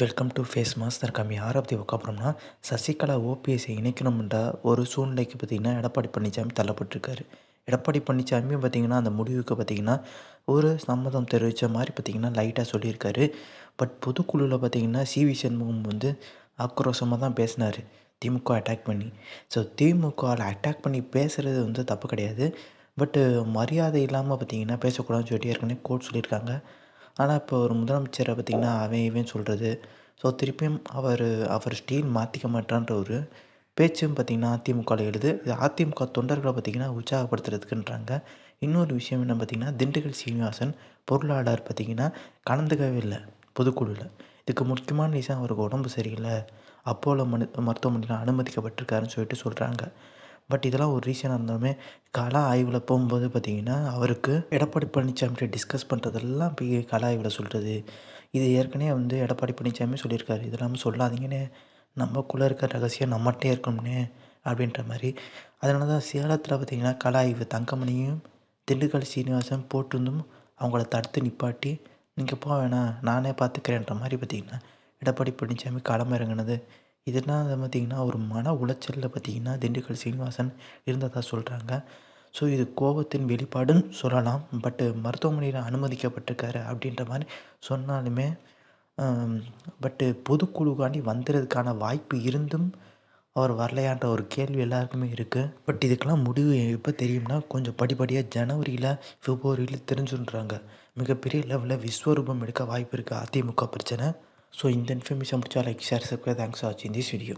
Welcome to face master கம்மி யாரை பற்றி உக்காப்புறோம்னா சசிகலா ஓபிஎஸ்ஸை இணைக்கணும்ன்ற ஒரு சூழ்நிலைக்கு பார்த்திங்கன்னா எடப்பாடி பழனிசாமி தள்ளப்பட்டிருக்காரு. எடப்பாடி பழனிசாமியும் பார்த்திங்கன்னா அந்த முடிவுக்கு பார்த்திங்கன்னா ஒரு சம்மதம் தெரிவித்த மாதிரி பார்த்திங்கன்னா லைட்டாக சொல்லியிருக்காரு. பட் பொதுக்குழுவில் பார்த்திங்கன்னா சிவி சண்முகம் வந்து ஆக்ரோஷமாக தான் பேசினார். திமுக அட்டாக் பண்ணி. ஸோ திமுகவில் அட்டாக் பண்ணி பேசுகிறது வந்து தப்பு கிடையாது. பட்டு மரியாதை இல்லாமல் பார்த்திங்கன்னா பேசக்கூடாதுன்னு சொல்லிட்டு ஏற்கனவே கோர்ட் சொல்லியிருக்காங்க. ஆனால் இப்போ ஒரு முதலமைச்சரை பார்த்திங்கன்னா அவன் இவன் சொல்கிறது. ஸோ திருப்பியும் அவர் அவர் ஸ்டீல் மாற்றிக்க மாட்டான்ற ஒரு பேச்சும் பார்த்திங்கன்னா அதிமுகவில் எழுது. இது அதிமுக தொண்டர்களை பார்த்திங்கன்னா உற்சாகப்படுத்துறதுக்குன்றாங்க. இன்னொரு விஷயம் என்ன பார்த்திங்கன்னா திண்டுக்கல் சீனிவாசன் பொருளாளர் பார்த்திங்கன்னா கலந்துக்கவே இல்லை பொதுக்குழுவில் இதுக்கு முக்கியமான விஷயம் அவருக்கு உடம்பு சரியில்லை. அப்போலோ மனு மருத்துவமனையில் அனுமதிக்கப்பட்டிருக்காருன்னு சொல்லிட்டு சொல்கிறாங்க. பட் இதெல்லாம் ஒரு ரீசனாக இருந்தாலுமே கலா ஆய்வில் போகும்போது பார்த்திங்கன்னா அவருக்கு எடப்பாடி பழனிசாமிகிட்ட டிஸ்கஸ் பண்ணுறதெல்லாம் போய் கலா ஆய்வில் சொல்கிறது இது ஏற்கனவே வந்து எடப்பாடி பழனிசாமி சொல்லியிருக்காரு. இதெல்லாம் சொல்லாதீங்கன்னு நம்மக்குள்ளே இருக்கிற ரகசியம் நம்மகிட்டே இருக்கணும்னு அப்படின்ற மாதிரி. அதனால தான் சேலத்தில் பார்த்திங்கன்னா கலா ஆய்வு தங்கமணியும் திண்டுக்கல் சீனிவாசன் போட்டிருந்தும் அவங்கள தடுத்து நிப்பாட்டி நீங்கள் போக வேணாம் நானே பார்த்துக்கிறேன்ற மாதிரி பார்த்திங்கன்னா எடப்பாடி பழனிசாமி களமிறங்கினது. இதனால் பார்த்திங்கன்னா ஒரு மன உளைச்சலில் பார்த்திங்கன்னா திண்டுக்கல் சீனிவாசன் இருந்ததாக சொல்கிறாங்க ஸோ இது கோபத்தின் வெளிப்பாடுன்னு சொல்லலாம். பட்டு மருத்துவமனையில் அனுமதிக்கப்பட்டிருக்காரு அப்படின்ற மாதிரி சொன்னாலுமே பட்டு பொதுக்குழுக்காண்டி வந்துடுறதுக்கான வாய்ப்பு இருந்தும் அவர் வரலையான்ற ஒரு கேள்வி எல்லாருக்குமே இருக்குது பட் இதுக்கெல்லாம் முடிவு எப்போ தெரியும்னா கொஞ்சம் படிப்படியாக ஜனவரியில் பிப்ரவரியில் தெரிஞ்சுன்றாங்க. மிகப்பெரிய லெவலில் விஸ்வரூபம் எடுக்க வாய்ப்பு இருக்குது அதிமுக பிரச்சனை. సో ఇంత ఇన్ఫర్మేషన్ చాలా ఎక్స్ఆర్ సబ్గా థ్యాంక్స్ వాచింగ్ దిస్ వీడియో.